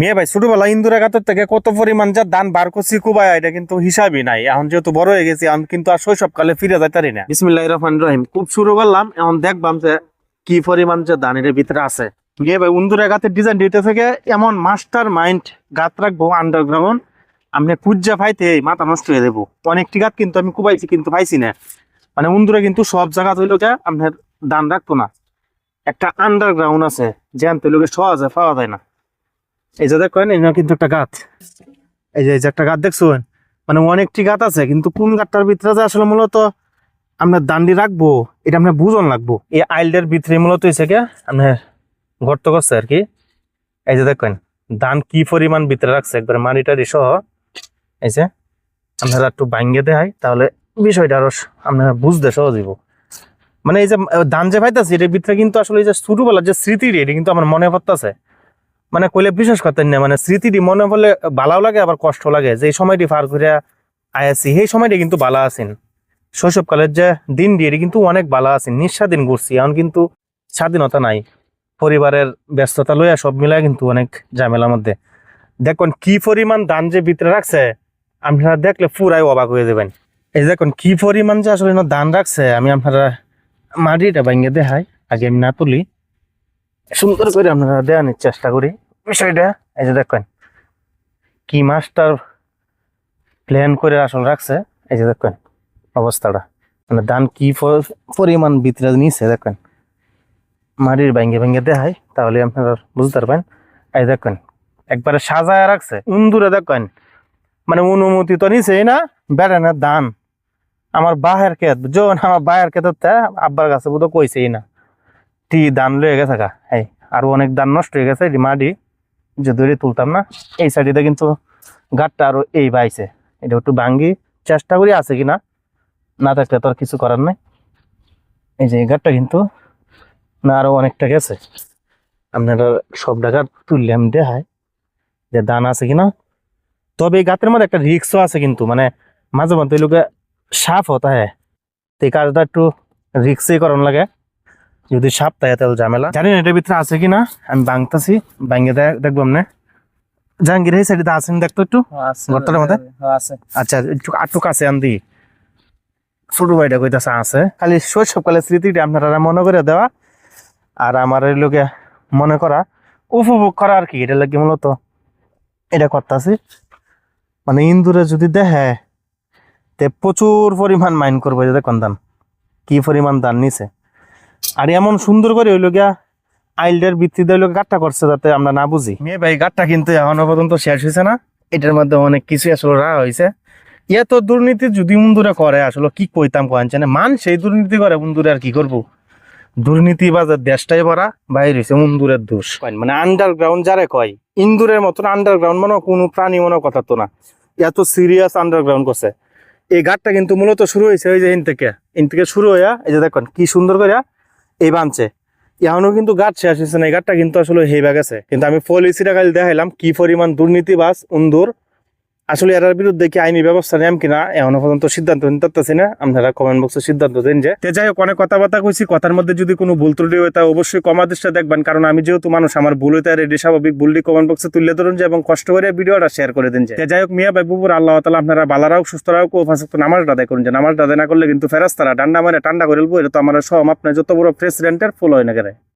মেয়ে ভাই, ছোটবেলা ইন্দুরা গাতের থেকে কত পরিমাণ যা দান বার করছি কুবায়, এটা কিন্তু হিসাবই নাই। এখন যেহেতু বড় হয়ে গেছি এখন কিন্তু আর শৈশবকালে ফিরে যাইতারি না। বিসমিল্লাহ রহমান রহিম। খুব শুরু করলাম, এখন দেখবাম যে কি পরিমাণ যে দানের ভিতরে আছে। মেয়ে ভাই, ইন্দুরা গাতের ডিজাইন দিতে থেকে এমন মাস্টার মাইন্ড গাত রাখব আন্ডারগ্রাউন্ড আপনি পূজা পাইতে মাথা নষ্ট হয়ে দেবো অনেকটি গাত কিন্তু আমি কুবাইছি, কিন্তু পাইছি না। মানে উন্দুরে কিন্তু সব জায়গা যে আপনার দান রাখতো না। একটা আন্ডারগ্রাউন্ড আছে যে আনতে লোকে সহজে পাওয়া যায় না। এই যে দেখেন এই যে কিন্তু একটা গাছ। এই যে এই যে একটা গাছ দেখছেন? মানে অনেকটি গাছ আছে, কিন্তু কোন গাছটার ভিতরে যে আসলে মূলত আমরা দান্ডি রাখব, এটা আমরা বুঝন লাগবো। এই আইল্ডের ভিতরে মূলত হয়েছে কে গর্ত করছে আর কি। এই যে দেখেন দান কি পরিমাণ ভিতরে রাখছে, একবার মাটিটারি সহ। এই যে, আপনারা একটু ভাঙ্গে দেয় তাহলে বিষয়টা আরও আপনারা বুঝতে সহজ মানে এই যে, ধান যে পাইতাছি এটার ভিতরে কিন্তু আসলে এই যে ছোটবেলার যে স্মৃতি এটা কিন্তু আমার মনে পড়তেছে। মানে কইলে বিশ্বাস করতেন না মানে স্মৃতিটি মনে পড়লে ভালোও লাগে, আবার কষ্ট লাগে। যে সময়টি পার করে আয়াসি সেই সময়টি কিন্তু বালা আছেন। শৈশবকালের যে দিন দিয়ে কিন্তু অনেক বালা আছেন। নিঃস্বাধীন ঘুরছি, এখন কিন্তু স্বাধীনতা নাই। পরিবারের ব্যস্ততা লইয়া সব মিলায় কিন্তু অনেক ঝামেলার মধ্যে। দেখুন, কি পরিমাণ দান যে ভিতরে রাখছে, আপনারা দেখলে পুরাই অবাক হয়ে যাবেন। এই দেখুন, কি পরিমাণ যে আসলে দান রাখছে, আমি আপনারা মাটিটা ভাঙ্গে দেখাই, আগে আমি না তুলি। সুন্দর করে আপনারা দেওয়ানোর চেষ্টা করি। বিষয়টা, এই যে দেখেন, কি মাস্টার প্ল্যান করে আসল রাখছে, এই যে দেখেন অবস্থাটা। মানে ধান কি পরিমাণ ভিতরে নিছে, দেখেন। মাটির ভাঙ্গে ভাঙ্গে দেখাই তাহলে আপনারা বুঝতে পারবেন। এই দেখেন, একবারে সাজায় রাখছে, উন্দুরে দেখেন। মানে অনুমতি তো নিছেই না বেড়ানোর দান আমার বাহের ক্ষেত, যখন আমার বাহের ক্ষেত আব্বার কাছে বোধ কইছেই না। টি দান লয়ে গেছে গা। এই, আরও অনেক দান নষ্ট হয়ে গেছে এটি মাটি যে দড়ি তুলতাম না, এই সাইডে কিন্তু গাঠটা আরও এই বাইছে। এটা একটু ভাঙ্গি, চেষ্টা করি আছে কিনা, না না থাকলে তো আর কিছু করার নাই। এই যে এই গাঠটা কিন্তু না আরও অনেকটা গেছে। আপনারা সব টাকা তুললে আমি দেখাই যে দান আছে কিনা। তবে এই গাতের মধ্যে একটা রিক্সও আছে কিন্তু মানে মাঝে মধ্যে লোকে সাফ হতা হ্যাঁ। তো এই কাজটা একটু রিক্সই করণ লাগে। যদি সাপ তাই তাহলে ঝামেলা। জানি না এটার ভিতরে আছে কিনা আমি বাংতাছি বাঙ্গে দেখব আমনে। জাহাঙ্গীর এই সাইডে আছেন দেখতো একটু? গর্তটার মধ্যে? আচ্ছা একটু আটটু কাছে আন ছোট ভাইটা কইতাছে আছে। খালি শৈশবকালের স্মৃতিটা আপনারা মনে করে দেওয়া আর আমার লোকে মনে করা উপভোগ করা আর কি এটা লাগে মূলত। এটা করতেছি। মানে ইন্দুরে যদি দেখে তে প্রচুর পরিমাণ মাইন্ড করব যে দেখুন দান। কি পরিমাণ দান নিছে। আর এমন সুন্দর করে ওই গিয়া আইল্ডের ভিত্তিতে ওই লোক গাটটা করছে যাতে আমরা না বুঝি। মেয়ে ভাই গাটটা কিন্তু এখনও পর্যন্ত শেষ হয়েছে না। এটার মধ্যে অনেক কিছু আসলে রা হয়েছে এত দুর্নীতি যদি বন্ধুরা করে আসলে কি কইতাম কয়েছে না? মান সেই দুর্নীতি করে বন্ধুরা আর কি করব? দুর্নীতি বাজার দেশটাই ভরা বাইরে হয়েছে মন্দুরের দোষ। মানে আন্ডারগ্রাউন্ড যারে কয় ইন্দুরের মতন আন্ডারগ্রাউন্ড মানে কোনো প্রাণী মনে কথা তো না। এত সিরিয়াস আন্ডারগ্রাউন্ড করছে। এই গাছটা কিন্তু মূলত শুরু হয়েছে ওই যে ইন থেকে। ইন থেকে শুরু হইয়া এই যে দেখুন কি সুন্দর করে এই বানছে। এখনও কিন্তু গাছ শেষ হয়েছে না, এই গাছটা কিন্তু আসলে হেবা গেছে কিন্তু আমি ফল ইসিটা খালি দেখাইলাম, কি পরিমাণ দুর্নীতিবাস উন্দুর আসলে এটার বিরুদ্ধে কি আইনি ব্যবস্থা নেম কিনা, এখনও পর্যন্ত সিদ্ধান্ত নিতে পারতেছি না। আপনারা কমেন্ট বক্সে সিদ্ধান্ত দিন যে। তে যাই হোক, অনেক কথাবার্তা কইছি, কথার মধ্যে যদি কোনো ভুল ত্রুটি হয়, তা অবশ্যই কমা দৃষ্টি দেখবেন। কারণ আমি যেহেতু মানুষ, আমার ভুল হইতে রেডি স্বাভাবিক ভুলটি কমেন্ট বক্সে তুলে ধরুন যে এবং কষ্ট করে ভিডিওটা শেয়ার করে দিন যে। তে যাই হোক, মিয়া বাবুপুর আল্লাহ তালা আপনারা বালারাও সুস্থ কো ফাঁসক্ত নামাজ আদায় করুন যে। নামাজ দাদাই না করলে কিন্তু ফেরাস্তারা ডান্ডা মারে ঠান্ডা করে এটা তো আমার সব, আপনার যত বড় প্রেসিডেন্টের ফুল হয় না